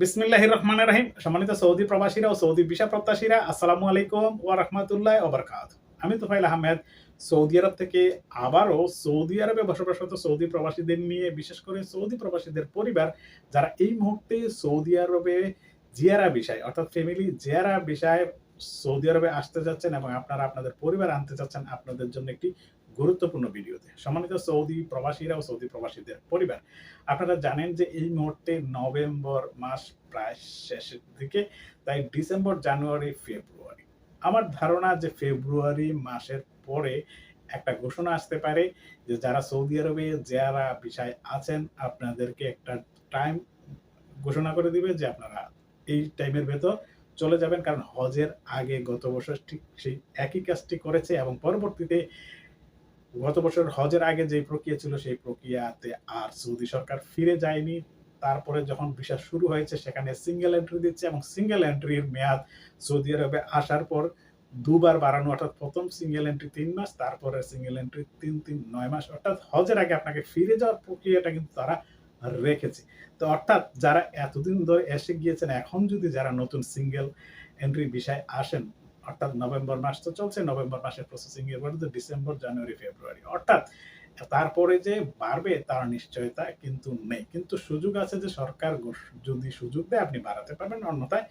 বিসমিল্লাহির রহমানের রাহিম। সম্মানিত সৌদি প্রবাসীরা ও সৌদি বিশা প্রত্যাশীরা, আসসালামু আলাইকুম ও রহমতুল্লাহ ওবরকাত আমি তোফাইল আহমেদ, সৌদি আরব থেকে আবারও সৌদি আরবে বসবাসরত সৌদি প্রবাসীদের নিয়ে, বিশেষ করে সৌদি প্রবাসীদের পরিবার যারা এই মুহূর্তে সৌদি আরবে জিয়ারা বিষয়, অর্থাৎ ফ্যামিলি জিয়ারা বিষয় সৌদি আরবে আসতে যাচ্ছেন এবং আপনারা আপনাদের পরিবার আনতে চাচ্ছেন আপনাদের জন্য একটি গুরুত্বপূর্ণ ভিডিওতে সম্মানিত সৌদি প্রবাসীরা ও সৌদি প্রবাসীদের পরিবার। আপনারা জানেন যে এই মুহূর্তে নভেম্বর মাস প্রায় শেষের দিকে, তাই ডিসেম্বর, জানুয়ারি, ফেব্রুয়ারি। আমার ধারণা যে ফেব্রুয়ারি মাসের পরে একটা ঘোষণা আসতে পারে যে যারা সৌদি আরবে যারা বিষয় আছেন, আপনাদেরকে একটা টাইম ঘোষণা করে দিবে যে আপনারা এই টাইমের ভেতর চলে যাবেন, কারণ হজের আগে গত বছর ঠিক সেই একই কাজটি করেছে এবং পরবর্তীতে গত বছর হজের আগে যে প্রক্রিয়া ছিল, সেই প্রক্রিয়াতে আর সৌদি সরকার ফিরে যায়নি। তারপরে যখন ভিসা শুরু হয়েছে, সেখানে সিঙ্গেল এন্ট্রি দিচ্ছে এবং সিঙ্গেল এন্ট্রির মেয়াদ সৌদি আরবে আসার পর দুবার বাড়ানো, অর্থাৎ প্রথম সিঙ্গেল এন্ট্রি তিন মাস, তারপরে সিঙ্গেল এন্ট্রি তিন তিন, নয় মাস। অর্থাৎ হজের আগে আপনাকে ফিরে যাওয়ার প্রক্রিয়াটা কিন্তু তারা রেখেছে। তো অর্থাৎ যারা এতদিন ধরে এসে গিয়েছেন, এখন যদি যারা নতুন সিঙ্গেল এন্ট্রি বিষয় আসেন, অর্থাৎ নভেম্বর মাস তো চলছে, নভেম্বর মাসের প্রসেসিং এর পরে ডিসেম্বর জানুয়ারি ফেব্রুয়ারি অর্থাৎ তারপরে যে বাড়বে তার নিশ্চয়তা কিন্তু নেই। কিন্তু সুযোগ আছে যে সরকার যদি সুযোগ দেয়, আপনি বাড়াতে পারবেন, অন্যথায়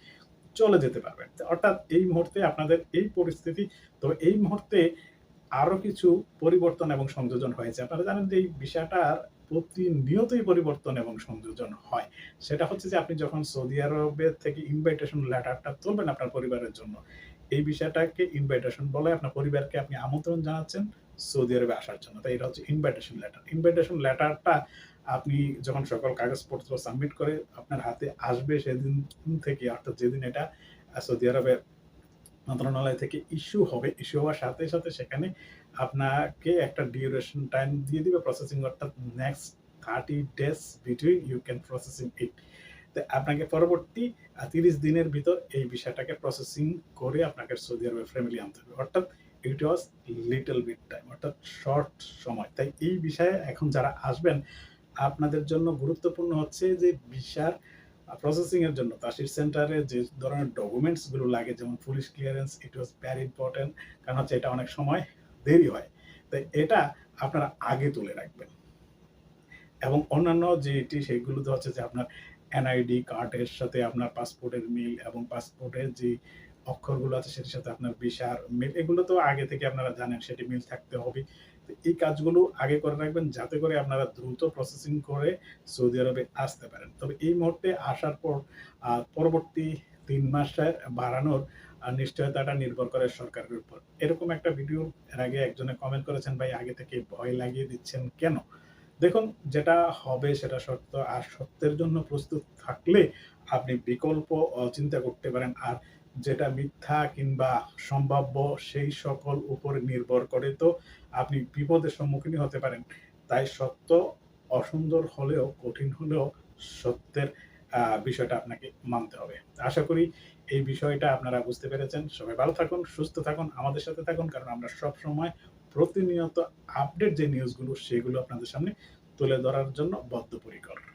চলে যেতে পারবেন। অর্থাৎ এই মুহূর্তে আপনাদের এই পরিস্থিতি, তো এই মুহূর্তে আরও কিছু পরিবর্তন এবং সংযোজন হয়েছে। আপনারা জানেন যে এই বিষয়টার প্রতিনিয়তই পরিবর্তন এবং সংযোজন হয়। সেটা হচ্ছে যে আপনি যখন সৌদি আরবের থেকে ইনভাইটেশন লেটারটা তুলবেন আপনার পরিবারের জন্য, এই বিষয়টাকে ইনভাইটেশন বলে আপনার পরিবারকে আপনি আমন্ত্রণ জানাচ্ছেন সৌদি আরবে আসার জন্য। তাই এটা হচ্ছে ইনভাইটেশন লেটার ইনভাইটেশন লেটারটা আপনি যখন সকল কাগজপত্র সাবমিট করে আপনার হাতে আসবে সেদিন থেকে, অর্থাৎ যেদিন এটা সৌদি আরবের মন্ত্রণালয় থেকে ইস্যু হবে ইস্যু হওয়ার সাথে সাথে সেখানে আপনাকে একটা ডিউরেশন টাইম দিয়ে দিবে প্রসেসিং অর্থাৎ next thirty days between you can processing it আপনাকে পরবর্তী তিরিশ দিনের ভিতর এই বিষয়টাকে প্রসেসিং করে আপনাকে সৌদি আরবের ফ্যামিলি আনতে হবে। অর্থাৎ it was little bit time অর্থাৎ শর্ট সময়। তাই এই বিষয়ে এখন যারা আসবেন, আপনাদের জন্য গুরুত্বপূর্ণ হচ্ছে যে ভিসার প্রসেসিং এর জন্য, তাসির সেন্টারে যে ধরনের ডকুমেন্টসগুলো লাগে, যেমন police clearance it was very important কারণ হচ্ছে এটা অনেক সময় দেরি হয়। তাই এটা আপনারা আগে তুলে রাখবেন। এবং অন্যান্য যেটি সেগুলোতে হচ্ছে যে আপনার এনআইডি কার্ডের সাথে আপনার পাসপোর্টের মিল এবং পাসপোর্টের যে অক্ষরগুলো আছে, সেটির সাথে আপনার ভিসার মিল এগুলো তো আগে থেকে আপনারা জানেন, সেটি মিল থাকতে হবে। তো এই কাজগুলো আগে করে রাখবেন যাতে করে আপনারা দ্রুত প্রসেসিং করে সৌদি আরবে আসতে পারেন। তবে এই মুহূর্তে আসার পর পরবর্তী তিন মাসের বাড়ানোর নিশ্চয়তাটা নির্ভর করে সরকারের উপর। এরকম একটা ভিডিও এর আগে একজনে কমেন্ট করেছেন, ভাই, আগে থেকে ভয় লাগিয়ে দিচ্ছেন কেন? দেখুন, যেটা হবে সেটা সত্য, আর সত্যের জন্য প্রস্তুত থাকলে আপনি বিকল্প চিন্তা করতে পারেন। আর যেটা মিথ্যা কিংবা সম্ভাব্য সেই সকল উপর নির্ভর করে। তো আপনি বিপদের সম্মুখীন হতে পারেন। তাই সত্য অসুন্দর হলেও কঠিন হলেও সত্যের বিষয়টা আপনাকে মানতে হবে। আশা করি এই বিষয়টা আপনারা বুঝতে পেরেছেন। সবাই ভালো থাকুন, সুস্থ থাকুন, আমাদের সাথে থাকুন, কারণ আমরা সব সময় প্রতিনিয়ত আপডেট যে নিউজগুলো, সেগুলো আপনাদের সামনে তুলে ধরার জন্য বদ্ধপরিকর।